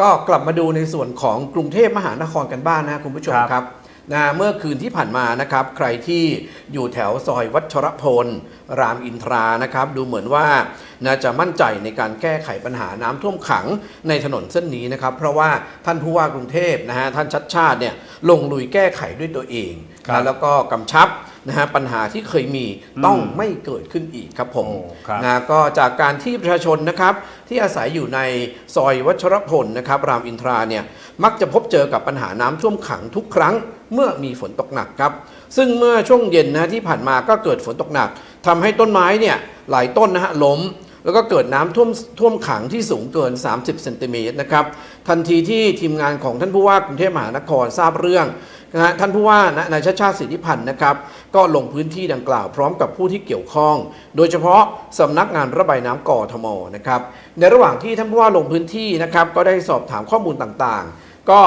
ก็กลับมาดูในส่วนของกรุงเทพมหานครกันบ้างนะครับคุณผู้ชมครับครับนะเมื่อคืนที่ผ่านมานะครับ ใครที่อยู่แถวซอยวัชรพล รามอินทรานะครับ ดูเหมือนว่าน่าจะมั่นใจในการแก้ไขปัญหาน้ำท่วมขังในถนนเส้นนี้นะครับ เพราะว่าท่านผู้ว่ากรุงเทพนะฮะท่านชัดชาติเนี่ยลงลุยแก้ไขด้วยตัวเองครับนะแล้วก็กำชับ นะฮะปัญหาที่เคยมีต้องไม่เกิดขึ้นอีกครับผมโอ้ครับนะก็จากการที่ประชาชนนะครับที่อาศัยอยู่ในซอยวัชรพลนะครับรามอินทราเนี่ยมักจะพบเจอกับปัญหาน้ำท่วมขังทุกครั้งเมื่อมีฝนตกหนักครับ ซึ่งเมื่อช่วงเย็นนะที่ผ่านมาก็เกิดฝนตกหนักทำให้ต้นไม้เนี่ยหลายต้นนะฮะล้ม แล้วก็เกิดน้ำท่วมท่วมขังที่สูงเกิน 30 เซนติเมตรนะครับ ทันทีที่ทีมงานของท่านผู้ว่ากรุงเทพมหานครทราบเรื่องนะฮะท่านผู้ว่านะนายชาติชาติสิทธิพันธ์นะครับ ก็ลงพื้นที่ดังกล่าวพร้อมกับผู้ที่เกี่ยวข้อง โดยเฉพาะสำนักงานระบายน้ำกทมนะครับ ในระหว่างที่ท่านผู้ว่าลงพื้นที่นะครับ ก็ได้สอบถามข้อมูลต่างๆ ก็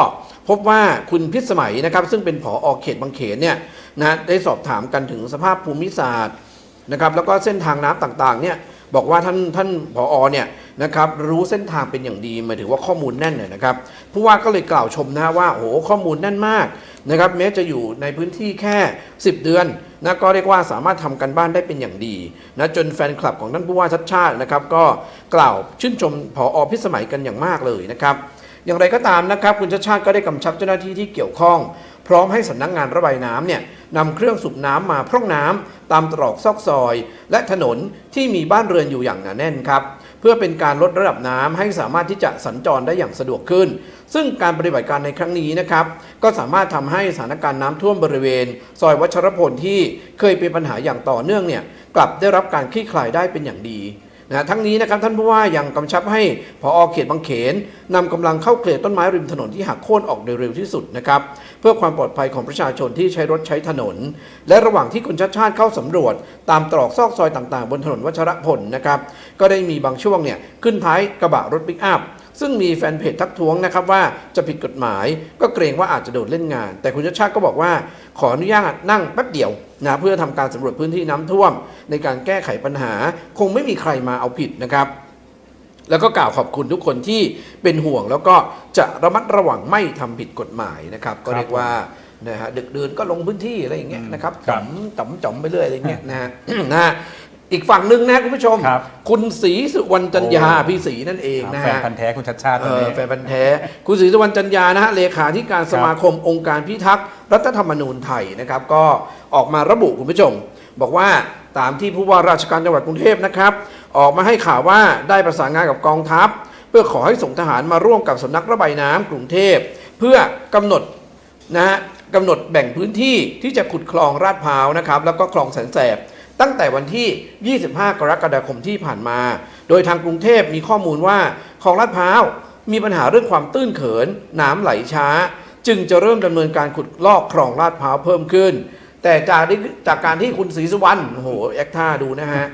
พบว่าคุณพิสมัยนะครับซึ่งเป็นผอเขตบางเขนเนี่ยนะได้สอบถามกันถึงสภาพภูมิศาสตร์นะครับแล้วก็เส้นทางน้ำต่างๆเนี่ย บอกว่าท่านท่านผอเนี่ยนะครับรู้เส้นทางเป็นอย่างดีหมายถึงว่าข้อมูลแน่นเนี่ยนะครับผู้ว่าก็เลยกล่าวชมนะว่าโอ้โหข้อมูลแน่นมากนะครับแม้จะอยู่ในพื้นที่แค่ 10 เดือนนะก็เรียกว่าสามารถทำกันบ้านได้เป็นอย่างดีนะจนแฟนคลับของท่านผู้ว่าชัดชาตินะครับก็กล่าวชื่นชมผอพิสมัยกันอย่างมากเลยนะครับอย่างไรก็ตามนะครับคุณชาติชาติก็ได้กำชับเจ้าหน้าที่ที่เกี่ยวข้อง พร้อมให้สำนักงานระบายน้ำเนี่ยนำเครื่องสูบน้ำมาพร่องน้ำตามตรอกซอกซอย และถนนที่มีบ้านเรือนอยู่อย่างหนาแน่นครับเพื่อเป็นการลดระดับน้ำให้สามารถที่จะสัญจรได้อย่างสะดวกขึ้น ซึ่งการปฏิบัติการในครั้งนี้นะครับก็สามารถทำให้สถานการณ์น้ำท่วมบริเวณ ซอยวัชรพลที่เคยเป็นปัญหาอย่างต่อเนื่องเนี่ยกลับได้รับการคลี่คลายได้เป็นอย่างดี นะทั้งนี้นะครับท่านผู้ว่ายังกำชับให้พอเขตบางเขนนำกำลังเข้าเคลียร์ต้นไม้ริมถนนที่หักโค่นออกโดยเร็วที่สุดนะครับเพื่อความปลอดภัยของประชาชนที่ใช้รถใช้ถนน และระหว่างที่คุณชัดชาติเข้าสำรวจ ตามตรอกซอกซอยต่างๆ บนถนนวัชรพลนะครับก็ได้มีบางช่วงเนี่ยขึ้นท้ายกระบะรถปิกอัพ ซึ่งมีแฟนเพจทักท้วงนะครับว่าจะผิดกฎหมายก็เกรงว่าอาจจะโดนเล่นงาน แต่คุณชาติชาติก็บอกว่า ขออนุญาตนั่งแป๊บเดียวนะเพื่อทำการสำรวจพื้นที่น้ำท่วม ในการแก้ไขปัญหา คงไม่มีใครมาเอาผิดนะครับแล้วก็กล่าวขอบคุณทุกคนที่เป็นห่วงแล้วก็จะระมัดระวังไม่ทำผิดกฎหมายนะครับ ก็เรียกว่านะฮะดึกเดินก็ลงพื้นที่อะไรอย่างเงี้ยนะครับครัจ๋บอมจ๋อมจ๋อมไปเรื่อยอะไรเงี้ยนะฮะนะฮะ อีกฝั่งหนึ่งนะคุณผู้ชมครับคุณศรีสุวรรณจันยาโอ้พี่ศรีนั่นเองนะแฟนฮะพันธ์แท้คุณชัดชาติตเออนอนี้ แฟนพันธ์แท้ คุณศรีสุวรรณจันยานะฮะเลขาธิการสมาคมองค์การพิทักษ์รัฐธรรมนูญไทยนะครับ ก็ออกมาระบุคุณผู้ชม บอกว่าตามที่ผู้ว่าราชการจังหวัดกรุงเทพนะครับ ออกมาให้ข่าวว่าได้ประสานงานกับกองทัพ เพื่อขอให้ส่งทหารมาร่วมกับสำนักระบายน้ำกรุงเทพ เพื่อกำหนด นะฮะกำหนดแบ่งพื้นที่ที่จะขุดคลองลาดพร้าวนะครับ แล้วก็คลองแสนแสบ ตั้งแต่วันที่ 25 กรกฎาคมที่ผ่านมา โดยทางกรุงเทพมีข้อมูลว่าคลองลาดพร้าวมีปัญหาเรื่องความตื้นเขิน น้ำไหลช้า จึงจะเริ่มดำเนินการขุดลอกคลองลาดพร้าวเพิ่มขึ้น แต่จากจากการที่คุณศรีสุวรรณโอ้โหแอคท่าดูนะฮะ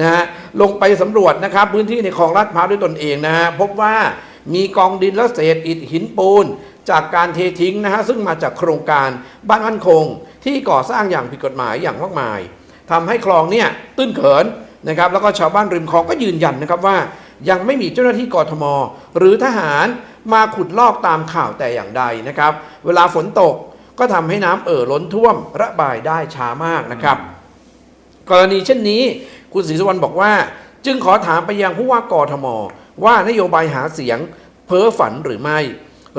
นะฮะลงไปสำรวจนะครับพื้นที่ในคลองลาดพร้าวด้วยตนเองนะฮะพบว่ามีกองดินและเศษอิฐหินปูน จากการเททิ้งนะฮะซึ่งมาจากโครงการบ้านมั่นคง ที่ก่อสร้างอย่างผิดกฎหมายอย่างมากมาย ทำให้คลองเนี่ยตื้นเขินนะครับแล้วก็ชาวบ้านริมคลองก็ยืนยันนะครับว่า ยังไม่มีเจ้าหน้าที่กทม หรือทหารมาขุดลอกตามข่าวแต่อย่างใดนะครับ เวลาฝนตกก็ทำให้น้ำเอ่อล้นท่วมระบายได้ช้ามากนะครับ กรณีเช่นนี้คุณศรีสุวรรณบอกว่า จึงขอถามไปยังผู้ว่ากทม ว่านโยบายหาเสียงเพ้อฝันหรือไม่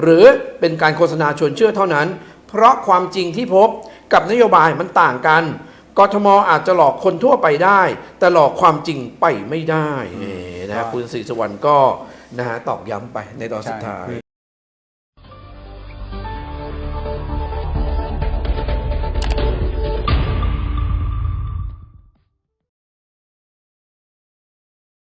หรือเป็นการโฆษณาชวนเชื่อเท่านั้น เพราะความจริงที่พบกับนโยบายมันต่างกัน กทมอาจจะหลอกคนทั่วไปได้ แต่หลอกความจริงไปไม่ได้นี่นะฮะคุณศรีสุวรรณก็นะฮะตอกย้ำไปในตอนสุดท้าย